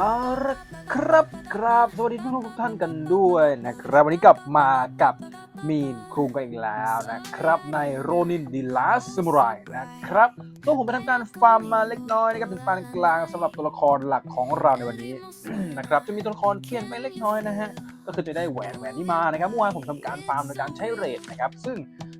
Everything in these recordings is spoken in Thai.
เอาละครับครับสวัสดีทุกทุกท่านกันด้วยนะครับ วันนี้กลับมากับมีนครูกันอีกแล้วนะครับ ในโรนินดีลาสมุไรนะครับตัวผมไปทำการฟาร์มมาเล็กน้อยนะครับถึงปานกลางสำหรับตัวละครหลักของเราในวันนี้นะครับจะมีตัวละครเปลี่ยนไปเล็กน้อยนะฮะก็คือจะได้แหวนแหวนนี้มานะครับเมื่อวานผมทำการฟาร์มโดยการใช้เรทนะครับซึ่ง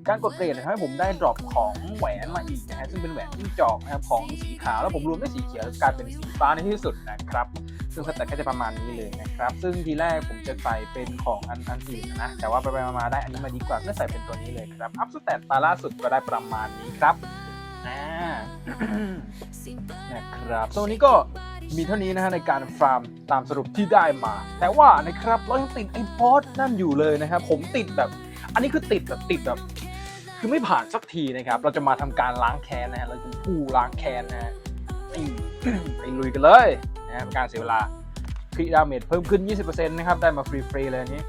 การกดเรททำให้ผมได้ดรอปของแหวนมาอีกนะฮะซึ่งเป็นแหวนจิ้งจอกนะครับของสีขาวแล้วผมรวมได้สีเขียวกลายเป็นสีฟ้าในที่สุดนะครับ ซึ่งสแตทก็จะประมาณนี้เลยนะครับซึ่งทีแรกผมจะใส่เป็นของอันอันอื่นนะแต่ว่าไปไปมาๆได้อันนี้มาดีกว่าก็ใส่เป็นตัวนี้เลยครับอัพสแตทตาล่าสุดก็ได้ประมาณนี้ครับอ่านะครับส่วนวันนี้ก็มีเท่านี้นะฮะในการฟาร์มตามสรุปที่ได้มา แต่ว่านะครับเรายังติดไอ้บอสนั่นอยู่เลยนะครับ ผมติดแบบ อันนี้คือติดแบบติดแบบ คือไม่ผ่านสักทีนะครับ เราจะมาทำการล้างแค้นนะฮะเราจะผู้ล้างแค้นนะฮะไปลุยกันเลยนะฮะการเสียเวลาคริดาเมจเพิ่มขึ้น 20%นะครับ ได้มาฟรีๆเลยนนี้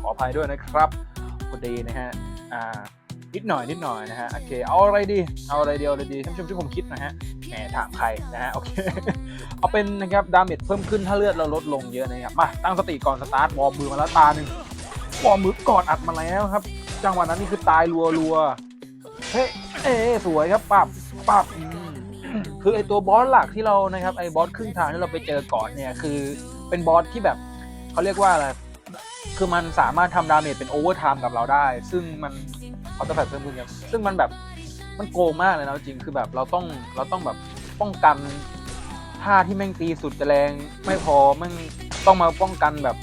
ขออภัยด้วยนะครับพอดีนะฮะอ่านิดหน่อยนิดหน่อยนะฮะโอเคเอาอะไรดีเอาอะไรเดียวเลยดีท่านผู้ชมที่ผมคิดนะฮะแหมถามใครนะฮะโอเคเอาเป็นนะครับดาเมจเพิ่มขึ้นถ้าเลือดเราลดลงเยอะนะครับมาตั้งสติก่อนสตาร์ทวอร์มมือมาแล้วตาหนึ่งวอร์มมือก่อนอัดมาแล้วครับ จังหวะนั้นนี่คือตายรัวรัวเฮ้เอ๊สวยครับปับปับคือไอตัวบอสหลักที่เรานะครับไอบอสครึ่งทางที่เราไปเจอก่อนเนี่ยคือเป็นบอสที่แบบเขาเรียกว่าอะไรคือมันสามารถทำดาเมจเป็นโอเวอร์ไทม์กับเราได้ ซึ่งมันเขาจะแฟดเพิ่มขึ้นครับซึ่งมันแบบมันโกงมากเลยนะจริงคือแบบเราต้องเราต้องแบบป้องกันท่าที่แม่งตีสุดจะแรงไม่พอแม่งต้องมาป้องกันแบบ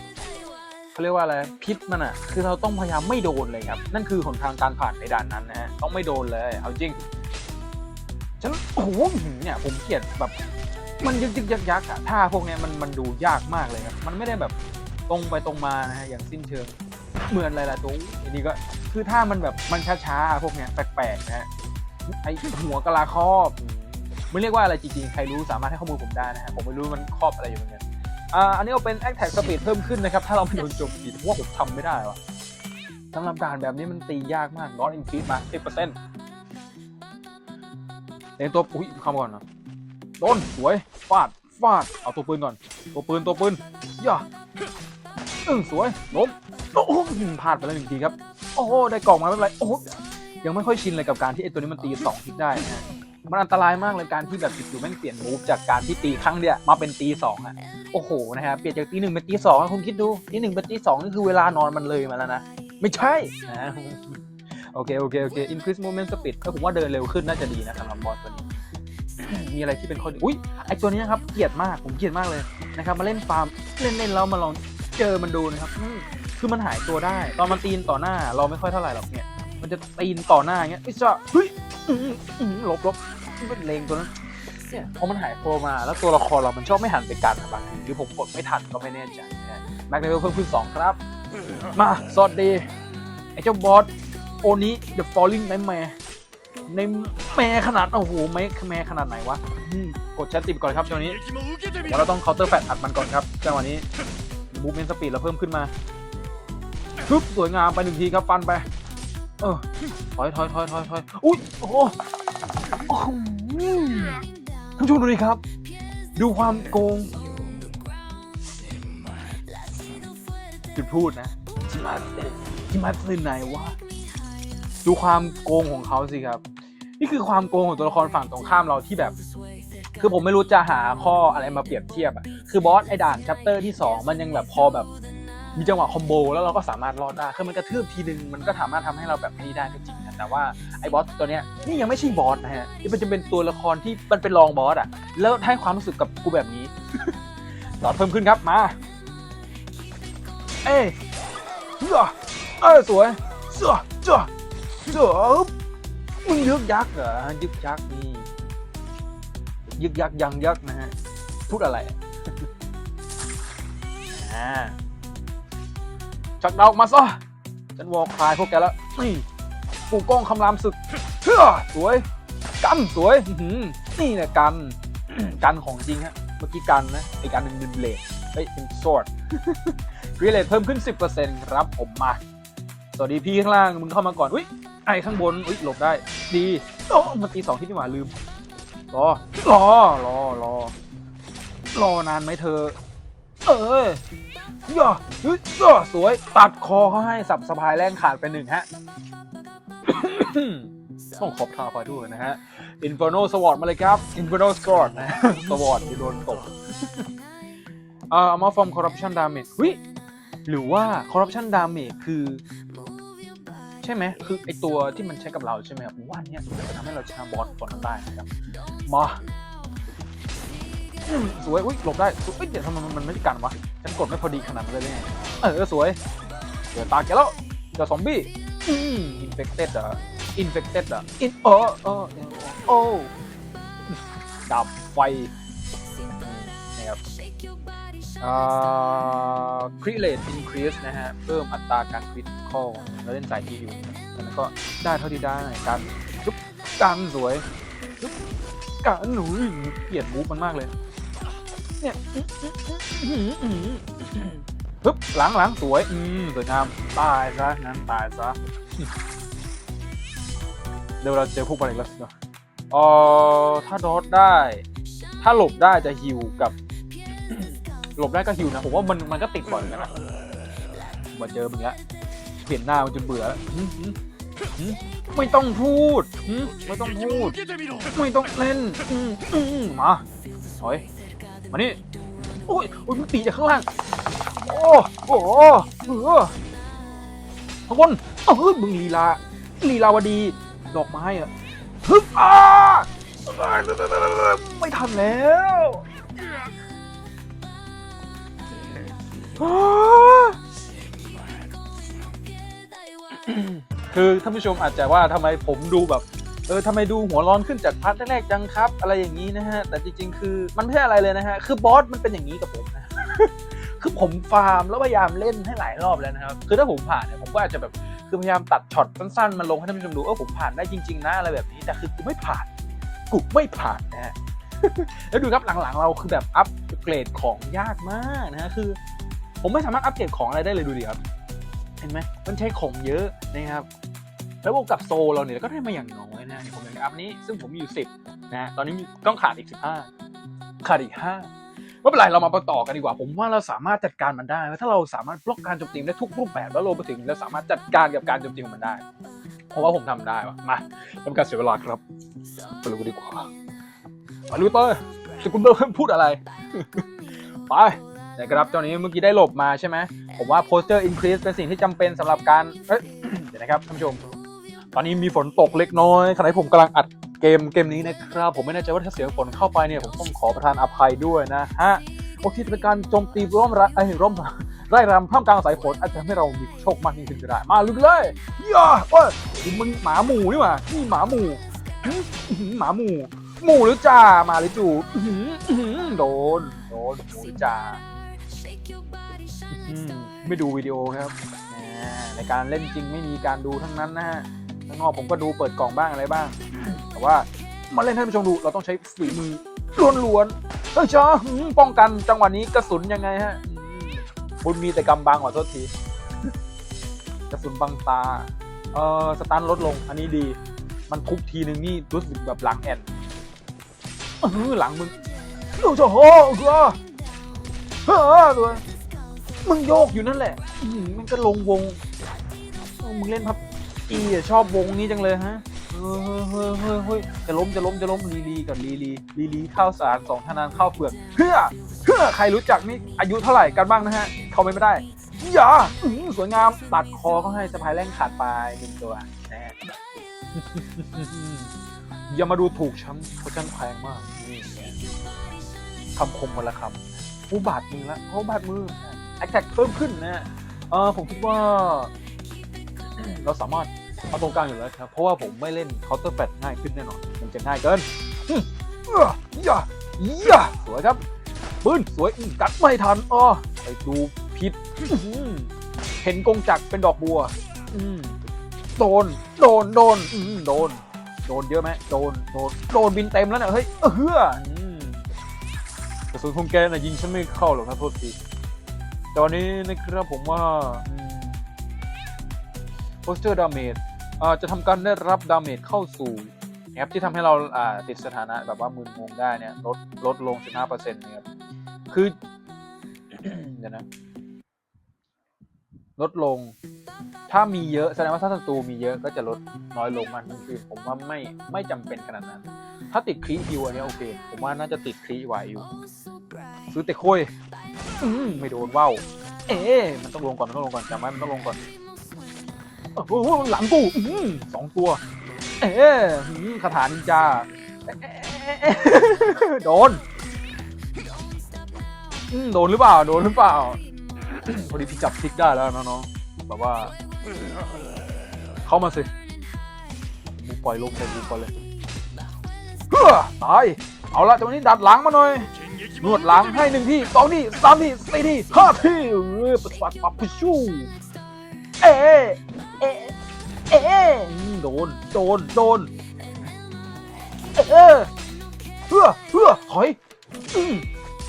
เขาเรียกว่าอะไรพิษมันอะคือเราต้องพยายามไม่โดนเลยครับ นั่นคือหนทางการผ่านในด่านนั้นนะฮะต้องไม่โดนเลยเอาจริงฉันโอ้โหเนี่ยผมเกลียดแบบ มันยึกยึกยักยักอะท่าพวกเนี้ยมันมันดูยากมากเลยครับ มันไม่ได้แบบตรงไปตรงมานะฮะอย่างสิ้นเชิงเหมือนอะไรล่ะตัวอันนี้ก็คือท่ามันแบบมันช้าๆอะพวกเนี้ยแปลกๆนะฮะไอหัวกะลาครอบมไม่เรียกว่าอะไรจริงๆใครรู้สามารถให้ข้อมูลผมได้นะฮะผมไม่รู้มันครอบอะไรอยู่เหมือนกัน อ่าอันนี้เอาเป็น Attack Speed เพิ่มขึ้นนะครับ ถ้าเราไม่โดนโจมตีผมว่าผมทำไม่ได้ว่ะสำหรับด่านแบบนี้มันตียากมาก Not Increase มา10%เล่นตัวอุ้ยคำก่อนนะโดนสวยฟาดฟาดเอาตัวปืนก่อน ตัวปืนตัวปืนย่าอึ้งสวยล้มโอ้โหพลาดไปแล้วหนึ่งทีครับ โอ้ได้กล่องมาไม่เป็นไรโอ้ยังไม่ค่อยชินเลยกับการที่ไอตัวนี้มันตีสองทิศได้นะ มันอันตรายมากเลยการที่แบบจู่ๆแม่งเปลี่ยนมูฟจากการที่ตีครั้งเดียวมาเป็นตีสองอะโอ้โหนะฮะเปลี่ยนจากตีหนึ่งเป็นตีสองนะคุณคิดดูตีหนึ่งเป็นตีสองนี่คือเวลานอนมันเลยมาแล้วนะไม่ใช่นะโอเคโอเคโอเค increase movement speed ก็ผมว่าเดินเร็วขึ้นน่าจะดีนะสำหรับบอสตัวนี้มีอะไรที่เป็นข้อดีอุ้ยไอตัวนี้นะครับเกลียดมากผมเกลียดมากเลยนะครับมาเล่นฟาร์มเล่นเล่นแล้วมาลองเจอมันดูนะครับคือมันหายตัวได้ ตอนมันตีนต่อหน้าเราไม่ค่อยเท่าไหร่หรอกเนี่ยมันจะตีนต่อหน้าอย่างเงี้ยไอ้จ้าเฮ้ยหลบหลบ เป็นเลงตัวนั้นเนี่ยพอมันหายตัวมาแล้วตัวละครเรามันชอบไม่หันไปกันอะบางทีหรือผมกดไม่ทันก็ไม่แน่ใจนะแม็กเลเวลเพิ่มขึ้นสองครับ มาสวัสดีไอ้เจ้าบอสโอนี้ The Falling Nightmare ในแม่ขนาด โอ้โหแม่แม่ขนาดไหนวะอืมกดแชทติดก่อนครับจังหวะนี้เดี๋ยวเราต้องเคาน์เตอร์แฟตอัดมันก่อนครับจังหวะนี้มูฟเมนต์สปีดเราเพิ่มขึ้นมาปึ๊บสวยงามไปหนึ่งทีครับฟันไป เออถอยถอยถอยถอยถอยอุ้ยโอ้ โอ้โหท่านผู้ชมดูดิครับ ดูความโกงจุดพูดนะจิมาเตะจิมาเตะไหนวะดูความโกงของเขาสิครับ นี่คือความโกงของตัวละครฝั่งตรงข้ามเราที่แบบ คือผมไม่รู้จะหาข้ออะไรมาเปรียบเทียบอะคือบอสไอ้ด่านชัปเตอร์ที่ 2 มันยังแบบพอแบบ มีจังหวะคอมโบแล้วเราก็สามารถรอดได้คือมันกระทืบทีนึงมันก็สามารถทำให้เราแบบนี้ได้ก็จริงนะแต่ว่าไอ้บอสตัวเนี้ยนี่ยังไม่ใช่บอสนะฮะนี่มันจะเป็นตัวละครที่มันเป็นรองบอสอะแล้วให้ความรู้สึกกับกูแบบนี้หลอดเพิ่มขึ้นครับมา เอ้ยเสือเอ้ยสวยเสือเสือเสือมึงยึกยักษ์เหรอยึกยักษ์นี่ยึกยักยังยักนะฮะพูดอะไรอ่า ชักดาวออกมาซะฉันวอลคลายพวกแกแล้วนี่ปูกล้องคำรามศึกเฮ้อสวยกันสวยนี่แหละกันกันของจริงฮะเมื่อกี้กันนะไอ้การหนึ่งเป็นเลดเฮ้ยเป็นสวดรีเลทเพิ่มขึ้น 10%ครับผมมา สวัสดีพี่ข้างล่างมึงเข้ามาก่อนอุ้ยไอข้างบนอุ้ยหลบได้ดีโอ้มันตีสองที่นี่หว่าลืมรอรอรอรอรอนานไหมเธอ เออ ย่าฮ้ยย่าสวย ตัดคอเขาให้สับสะพายแรงขาดไปหนึ่งฮะ ต้องขอบทางอภัยด้วยนะฮะ Inferno Sword มาเลยครับ Inferno Sword นะ Sword ที่โดนตกเอ่อ Amount from Corruption Damage วิหรือว่า Corruption Damage คือ ใช่ไหมคือไอตัวที่มันใช้กับเราใช่ไหมครับว่านเนี้ยจะทำให้เราชนะบอสตัวนั้นได้นะครับมา สวย อุ้ยหลบได้อุ๊ยเอ้ยเดี๋ยวทำไมมันไม่กันวะ ฉันกดไม่พอดีขนาดนั้นเลยได้ไง เออ สวย เดี๋ยวตาแกแล้ว เดี๋ยวซอมบี้อืมอินเฟคเต็ดอะอินเฟคเต็ดอะอินเออเออโอ้ดับไฟนี่ครับอ่าคริเลตอินครีสนะฮะ เพิ่มอัตราการคริตคอลแล้วเล่นสายที่อยู่แล้วก็ได้เท่าที่ได้การจุ๊บการสวยจุ๊บการหนูเกลียดมูฟมันมากเลย เนี่ยปึ๊บหลังหลังสวย อืมสวยงาม ตายซะ งั้นตายซะ เดี๋ยวเราเจอพวกมันอีกแล้วเนอะเออถ้าดอทได้ ถ้าหลบได้จะฮิวกับ หลบได้ก็ฮิวนะ ผมว่ามันมันก็ติดบ่อยนกันนะมาเจอมึงละเห็นหน้ามันจนเบื่อแล้วไม่ต้องพูด ไม่ต้องพูด ไม่ต้องเล่นมอืมมาถอย มานี่โอ้ยโอ้ยมันตีจากข้างล่างโอ้โหเออข้างบนเออมึงลีลาลีลาวดี ดอกไม้อะฮึบอ้าไม่ทันแล้วคือท่านผู้ชมอาจจะว่าทำไมผมดูแบบ เออทำไมดูหัวร้อนขึ้นจากพาร์ทแรกๆจังครับ อะไรอย่างนี้นะฮะ แต่จริงๆ คือมันไม่ใช่อะไรเลยนะฮะ คือบอสมันเป็นอย่างนี้กับผมนะคือผมฟาร์มแล้วพยายามเล่นให้หลายรอบแล้วนะครับ คือถ้าผมผ่านเนี่ยผมก็อาจจะแบบคือพยายามตัดช็อตสั้นๆ มาลงให้ท่านผู้ชมดูเออผมผ่านได้จริงๆนะอะไรแบบนี้ แต่คือกูไม่ผ่านกูไม่ผ่านนะฮะแล้วดูครับหลังๆ เราคือแบบอัปเกรดของยากมากนะฮะคือ ผมไม่สามารถอัปเกรดของอะไรได้เลยดูดิครับเห็นไหมมันใช้ของเยอะนะครับ แล้วบวกกับโซลเราเนี่ยก็ได้มาอย่างน้อยนะเนี่ยผมอยากอัพนี้ซึ่งผมมีอยู่สิบนะตอนนี้ต้องขาดอีกสิบห้าขาดอีกห้าไม่เป็นไรเรามาต่อกันดีกว่า ผมว่าเราสามารถจัดการมันได้ถ้าเราสามารถบล็อกการโจมตีได้ทุกรูปแบบแล้วรวมไปถึงเราสามารถจัดการกับการโจมตีของมันได้เพราะว่าผมทำได้วะมาทำการเสียเวลาครับไปดูกันดีกว่ามาลูเตอร์สกุลเตอร์พูดอะไรไปนะครับเจ้านี้เมื่อกี้ได้หลบมาใช่ไหมผมว่า posture increase เป็นสิ่งที่จำเป็นสำหรับการเดี๋ยวนะครับท่านผู้ชม ตอนนี้มีฝนตกเล็กน้อยขณะที่ผมกำลังอัดเกมเกมนี้นะครับผมไม่แน่ใจว่าถ้าเสียงฝนเข้าไปเนี่ยผมต้องขอประทานอภัยด้วยนะฮะโอเคจะเป็นการโจมตีร่มระไอ้ร่มไร่รำท่ามกลางสายฝนอาจจะทำให้เรามีโชคมากยิ่งขึ้นก็ได้มาลุกเลยย่าโอ้ยมึงหมาหมูนี่หว่านี่หมาหมูหมาหมูหมูหรือจ่ามาหรือจู่โดนโดนหมูหรือจ่าไม่ดูวิดีโอครับในการเล่นจริงไม่มีการดูทั้งนั้นนะฮะ ข้างนอกผมก็ดูเปิดกล่องบ้างอะไรบ้าง แต่ว่ามาเล่นให้ท่านผู้ชมดูเราต้องใช้ฝีมือล้วนๆเฮ้ยจ้าป้องกันจังหวะนี้กระสุนยังไงฮะบุญมีแต่กำบังขอโทษทีกระสุนบังตาเอ่อสตันลดลง อันนี้ดี มันทุบทีนึงนี่รู้สึกแบบหลังแอนเออหลังมึงโอ้โหเออเออตัวมึงโยกอยู่นั่นแหละมันก็ลงวงมึงเล่นพับ อีอะชอบวงนี้จังเลยฮะเฮ้ยเฮ้ยเฮ้ยเฮ้ยจะล้มจะล้มจะล้มลีลีกับลีลีลีลีข้าวสารสองธนานข้าวเปลือกเพื่อเพื่อใครรู้จักนี่อายุเท่าไหร่กันบ้างนะฮะคอมเมนต์ไม่ได้อย่าอื้อสวยงามตัดคอเขาให้สะพายแรงขาดไปหนึ่งตัวนะฮะ อย่ามาดูถูกฉันเพราะฉันแพงมากนี่ไงคำคมวันละคำผู้บาดมือละโอ้บาดมือแอคแท็กเพิ่มขึ้นนะฮะเออผมคิดว่า เราสามารถเอาตรงกลางอยู่แล้วครับ เพราะว่าผมไม่เล่นเคาน์เตอร์แฟตง่ายขึ้นแน่นอน มันจะง่ายเกินอืมเอ้อย่าอย่าสวยครับปืนสวยอืมกัดไม่ทันอ้อไปดูผิดอื้อหือเห็นกงจักรเป็นดอกบัวอืมโดน โดน โดนอืมโดน โดนเยอะไหมโดน โดน โดนบินเต็มแล้วเนี่ยเฮ้ยเออเฮืออืมกระสุนคงแกน่ะยิงฉันไม่เข้าหรอกนะโทษทีตอนนี้นะครับผมว่า อืมโพสเจอร์ดาเมจจะทำการได้รับดาเมจเข้าสู่แอปที่ทำให้เราติดสถานะแบบว่ามึนงงได้เนี่ยลดลดลง 15%นะครับคือเดี๋ยวนะลดลง ถ้ามีเยอะแสดงว่าถ้าศัตรูมีเยอะก็จะลดน้อยลงมากยิ่งขึ้นผมว่าไม่ไม่จำเป็นขนาดนั้น ถ้าติดครีฮิวอันเนี้ยโอเค ผมว่าน่าจะติดครีไหวอยู่ ซื้อแต่โคุยไม่โดนว่าวเอ๊มันต้องลงก่อนมันต้องลงก่อนจำไว้มันต้องลงก่อน โอ้โหหลังกูอืมสองตัว เอ๊ะอืมคาถานินจาโดนโดนหรือเปล่า โดนหรือเปล่า พอดีพี่จับพลิกได้แล้วน้องๆแบบว่า เข้ามาสิบูปล่อยลงเลยบูปล่อยเลยเฮ้อตาย เอาละจังหวะนี้ดัดหลังมาหน่อยนวดหลังให้หนึ่งที่สองที่สามที่สี่ที่ห้าที่เออปัดปัดปัดพุชูเอ๊ เอ๊ะอืมโดน โดน โดน เออเพื่อเพื่อถอยอืม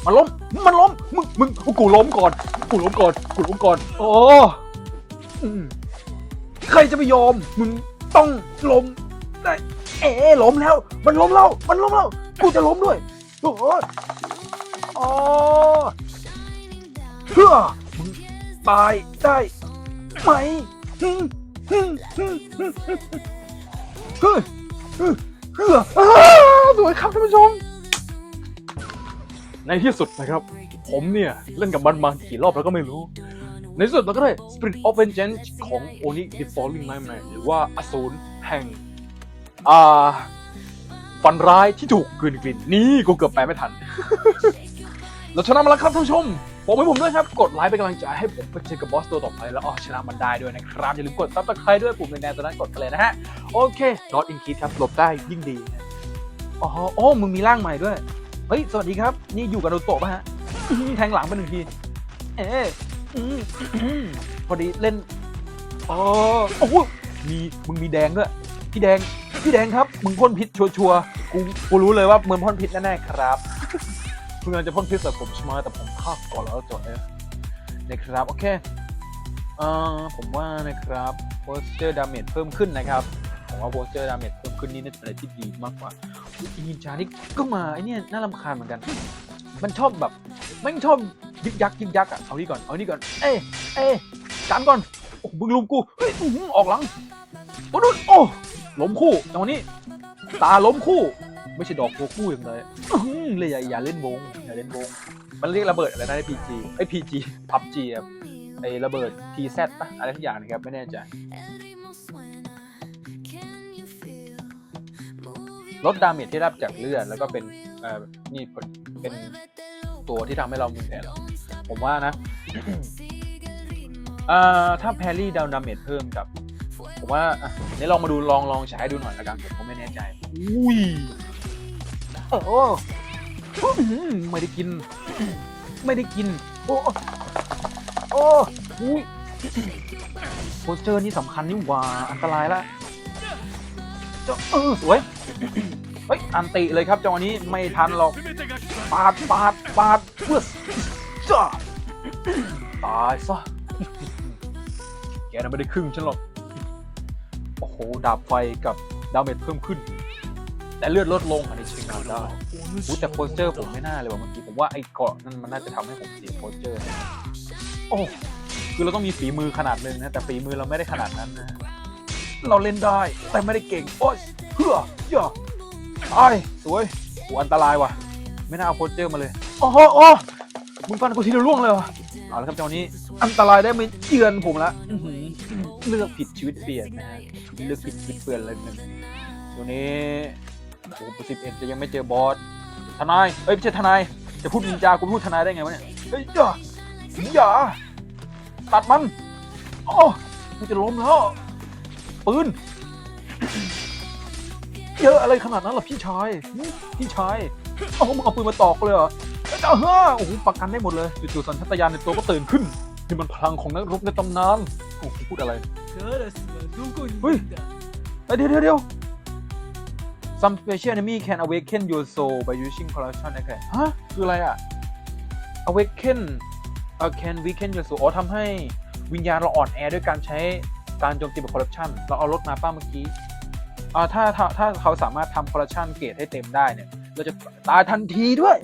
มันล้ม มันล้ม มึง มึง กูล้มก่อน กูล้มก่อน กูล้มก่อน โอ้อืมใครจะไปยอม มึงต้องล้มได้ เอ๋ล้มแล้ว มันล้มแล้ว มันล้มแล้ว กูจะล้มด้วยโอ้โหอ๋อเพื่อมึงตายได้ไหม เฮ้ยเฮ้ยเฮ้ยอ้าวสวยครับท่านผู้ชม ในที่สุดนะครับ ผมเนี่ยเล่นกับมันมากี่รอบแล้วก็ไม่รู้ ในที่สุดเราก็ได้ Spirit of Vengeance ของ Oni the Falling Nightmare หรือว่าอสูรแห่ง อ่า ฝันร้ายที่ถูกกลืนกลิ่น นี่กูเกือบแปลไม่ทัน เราชนะมาแล้วครับท่านผู้ชม บอกให้ผมด้วยครับ กดไลค์เป็นกำลังใจให้ผมไปเจอกับบอสตัวต่อไปแล้วอ๋อชนะมันได้ด้วยนะครับ อย่าลืมกดซับสไครต์ด้วยปุ่มแดงๆตัวนั้นกดไปเลยนะฮะ โอเค not in kit ครับหลบได้ยิ่งดีอ๋อโอ้มึงมีร่างใหม่ด้วย เฮ้ย สวัสดีครับ นี่อยู่กับโดโตะป่ะฮะแทงหลังไปหนึ่งที เอ๊ะอืมอืมพอดีเล่นอ๋อโอ้โหมีมึงมีแดงด้วยพี่แดงพี่แดงครับ มึงพ่นพิษชัวร์ๆกูกูรู้เลยว่ามึงพ่นพิษแน่ๆครับ มึงกำลังจะพ่นพิษใส่ผมใช่ไหมแต่ผมฆ่าก่อนแล้วจดเลยนะครับ โอเคเอ่อผมว่านะครับโพสเจอร์ดาเมจเพิ่มขึ้นนะครับผมว่าโพสเจอร์ดาเมจเพิ่มขึ้นนี่น่าจะเป็นอะไรที่ดีมากกว่าอุ๊ยอีนินจานี่ก็มาไอเนี่ยน่ารำคาญเหมือนกัน มันชอบแบบม่งชอบยึกยักยึกยักอะเอานี่ก่อนเอานี่ก่อนเอ้เอ้ยกันก่อนโอ้มึงลุมกูเฮ้ยออกหลังโอ้ดูโอ้ล้มคู่จังหวะนี้ตาล้มคู่ ไม่ใช่ดอกตัวคู่อย่างไรเลยอย่าอย่าเล่นวงอย่าเล่นวง มันเรียกระเบิดอะไรนะในพีจีไอพีจีพับจีครับไอระเบิดทีแซปะอะไรทุกอย่างนะครับไม่แน่ใจลดดาเมจที่รับจากเลือดแล้วก็เป็นเอ่อนี่เป็นตัวที่ทำให้เรามีแผลแล้วผมว่านะเอ่อถ้าแพรี่ดาวดาเมจเพิ่มกับ ผมว่าอะนี่ยลองมาดูลองลองใช้ดูหน่อยละกันผมก็ไม่แน่ใจ อุ้ย โอ้โหไม่ได้กิน ไม่ได้กิน โอ้ โอ้อุ้ยโพสเจอร์นี่สำคัญนี่หว่า อันตรายละเจ้าเออสวย เฮ้ย อันติเลยครับจังหวะนี้ไม่ทันหรอก ปาด ปาด ปาดเพื่อจ้าตายซะ แกน่ะไม่ได้ครึ่งฉันหรอก โอ้โห ดาบไฟกับดาเมจเพิ่มขึ้น แต่เลือดลดลงอันนี้ใช้งานได้อู้แต่โพสเจอร์ผมไม่น่าเลยว่ะเมื่อกี้ผมว่าไอ้เกราะนั่นมันน่าจะทำให้ผมเสียโพสเจอร์นะโอ้คือเราต้องมีฝีมือขนาดหนึงนะแต่ฝีมือเราไม่ได้ขนาดนั้นนะเราเล่นได้แต่ไม่ได้เก่งโอ้ยเฮือย่าไอ้ายสวยโอ้อันตรายว่ะ ไม่น่าเอาโพสเจอร์มาเลยโอ้โหโอ้มึงฟันกูทีเดียวล่วงเลยว่ะเอาละครับจังหวะนี้อันตรายได้ไม่เยือนผมละอื้อหือเลือกผิดชีวิตเปลี่ยนนะฮะเลือกผิดชีวิตเปลี่ยนเลยหนึ่งตัวนี้ โอ้โหสิบเอ็ดจะยังไม่เจอบอสทนายเอ้ยไม่ใช่ทนายจะพูดนินจากูพูดทนายได้ไงวะเนี่ยเฮ้ยอย่าอย่าตัดมันโอ้มันจะล้มแล้วปืนเยอะอะไรขนาดนั้นหรอพี่ชายพี่ชายเอามึงเอาปืนมาตอกเลยเหรอเจ้าเฮ้อโอ้โหประกันได้หมดเลยจู่ๆสัญชาตญาณในตัวก็ตื่นขึ้นนี่มันพลังของนักรบในตำนานโอ้โหพูดอะไรเฮ้ยเดี๋ยวเดี๋ยว Some special enemy can awaken your soul by using corruption นะครฮะ คืออะไรอะ awaken เอ่อ can weaken your soul อ๋อทำให้วิญญาณเราอ่อนแอด้วยการใช้การโจมตีแบบ corruption เราเอารถมาป้าเมื่อกี้อ่าถ้าถ้าถ้าเขาสามารถทำ corruption เกรดให้เต็มได้เนี่ย เราจะตายทันทีด้วย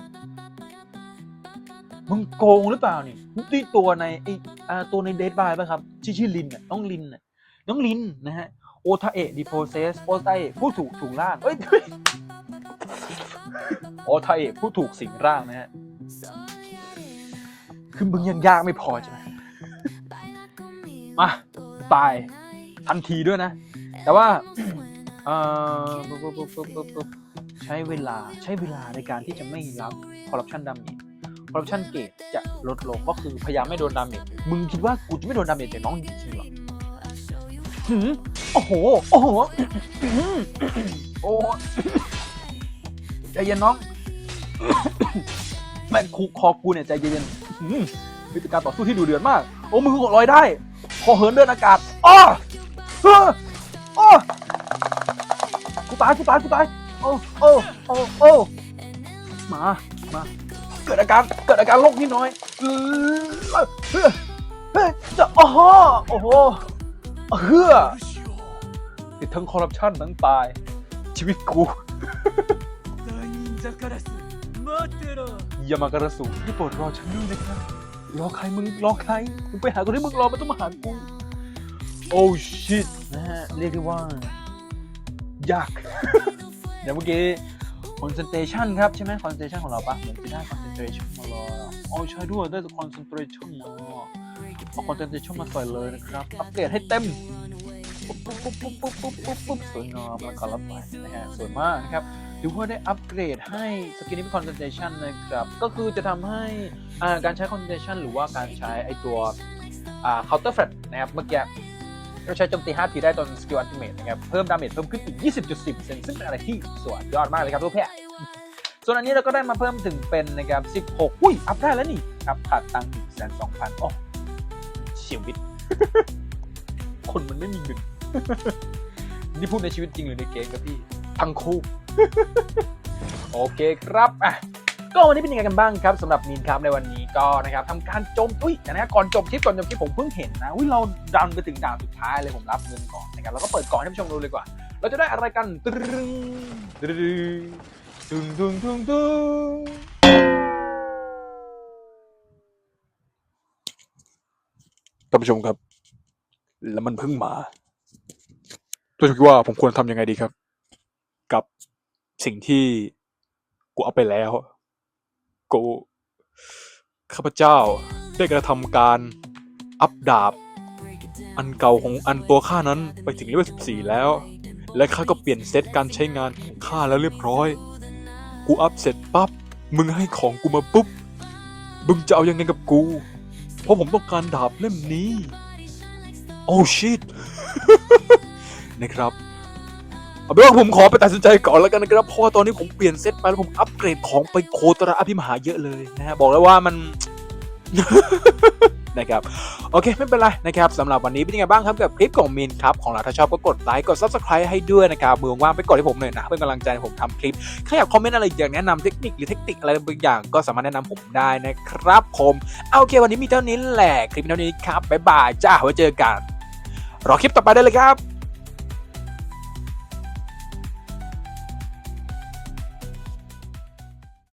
มึงโกงหรือเปล่านี่ที่ตัวในไออ่าตัวในเดทบายป่ะครับชื่อชื่อลินน่ะน้องลินน่ะน้องลินนะฮะ โอทาเอะดีโพเซสโอทาเอะผู้ถูกถูกล่างเอ้ยโอทาเอะผู้ถูกสิงร่างนะฮะคือมึงยังยากไม่พอใช่ไหมมาตายทันทีด้วยนะ แต่ว่าเออใช้เวลาใช้เวลาในการที่จะไม่รับคอร์รัปชันดาเมจคอร์รัปชันเกรดจะลดลงก็คือพยายามไม่โดนดาเมจมึงคิดว่ากูจะไม่โดนดาเมจจากน้องจริงเหรอ โอ้โห โอ้โหโอ้ใจเย็นน้องแม่งคุกคอกูเนี่ยใจเย็นๆอื้อหือนี่เป็นการต่อสู้ที่ดูเดือดมาก โอ้มือกูลอยได้ คอเหินเดินอากาศอ้อเฮ้ออ้อกูตายกูตายกูตาย โอ้โอ้โอ้โอ้มา มา เกิดอาการ เกิดอาการโรคนิดหน่อยเออเฮ้ยเฮ้ยจะโอ้โหโอ้โห เฮือติทั้งคอร์รัปชันทั้งตาย ชีวิตกูยามากระสุนี่โปรดรอฉันด้วยนะครับรอใครมึงรอใครมึงไปหาคนที่มึงรอมันต้องมาหากูโอ้ชิตนะฮะเรียกได้ว่า ยาก เดี๋ยวเมื่อกี้คอนเซนเทรชันครับ ใช่ไหมคอนเซนเทรชันของเราปะเหมือนจะได้คอนเซนเทรชันของเราโอ้ใช่ด้วยได้คอนเซนเทรชันของเรา เอา concentration มาใส่เลยนะครับอัปเกรดให้เต็มปุ๊บปุ๊บปุ๊บปุ๊บปุ๊บปุ๊บปุ๊บปุ๊บสวยงามแล้วก็รับไปนะฮะสวยมากนะครับถือว่าได้อัปเกรดให้สกินนี้เป็น concentration นะครับก็คือจะทำให้การใช้ concentration หรือว่าการใช้ไอตัวอ่า counter threat นะครับเมื่อกี้เราใช้โจมตี 5 ทีได้ตอนสกิล ultimate นะครับ เพิ่มดาเมจเพิ่มขึ้นอีก 20.10 ซึ่งเป็นอะไรที่สวยยอดมากเลยครับทุกเพื่อนส่วนอันนี้เราก็ได้มาเพิ่มถึงเป็นนะครับ 16 อุ้ย อัพได้แล้วนี่ครับขาดตังค์อีกแสนสองพันโอ้ ชีวิต คนมันไม่มีเงินนี่พูดในชีวิตจริงหรือในเกมครับพี่ทั้งคู่โอเคครับอะก็วันนี้เป็นยังไงกันบ้างครับสำหรับมีนครับในวันนี้ก็นะครับทำการโจมอุ้ยแต่นะก่อนจบคลิปก่อนจบคลิปผมเพิ่งเห็นนะอุ้ยเราดันไปถึงด่านสุดท้ายเลยผมรับเงินก่อนนะครับเราก็เปิดก่อนให้ผู้ชมดูเลยกว่า เราจะได้อะไรกันตึ้งตึ้งตึ้งตึ้งตึ้งตึ้งานผู้ชมครับ แล้วมันเพิ่งมาท่านผู้ชมคิดว่าผมควรทำยังไงดีครับ กับสิ่งที่กูเอาไปแล้วกูข้าพเจ้าได้กระทำการอัปดาบ อันเก่าของอันตัวข้านั้นไปถึงเลเวล14 แล้ว และข้าก็เปลี่ยนเซตการใช้งานของข้าแล้วเรียบร้อย กูอัพเสร็จปั๊บมึงให้ของกูมาปุ๊บ มึงจะเอายังไงกับกู เพราะผมต้องการดาบเล่มนี้ โอ้ชิต นะครับ เอาเป็นว่าผมขอไปตัดสินใจก่อนแล้วกันนะครับ เพราะว่าตอนนี้ผมเปลี่ยนเซตไปแล้วผมอัปเกรดของไปโคตรอภิมหาเยอะเลยนะฮะ บอกเลยว่ามัน นะครับโอเคไม่เป็นไรนะครับสำหรับวันนี้เป็นยังไงบ้างครับกับคลิปของมินครับของเราถ้าชอบก็กดไลค์กด subscribe ให้ด้วยนะครับมือว่างไปกดให้ผมหน่อยนะเป็นกำลังใจให้ผมทำคลิปใครอยากคอมเมนต์อะไรอยากแนะนำเทคนิคหรือเทคนิคอะไรบางอย่าง ก็สามารถแนะนำผมได้นะครับผมเอาโอเควันนี้มีเท่านี้แหละคลิปเท่านี้ครับบ๊ายบายจ้าไว้เจอกัน รอคลิปต่อไปได้เลยครับ